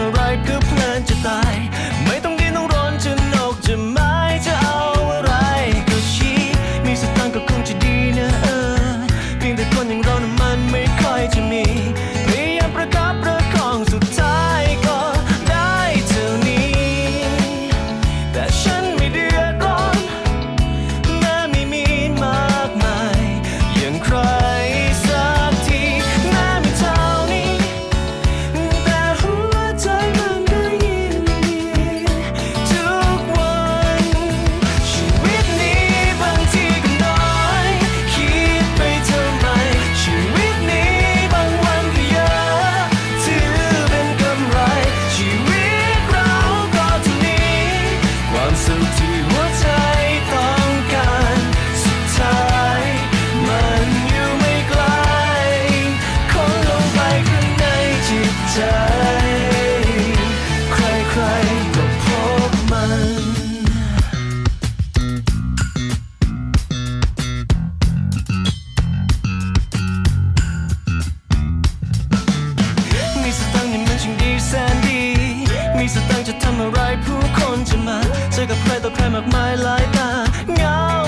อะไรก็เพลินจะตาย ผู้คนจะมา เจอกับใครต่อใครมากมายหลายตาเงา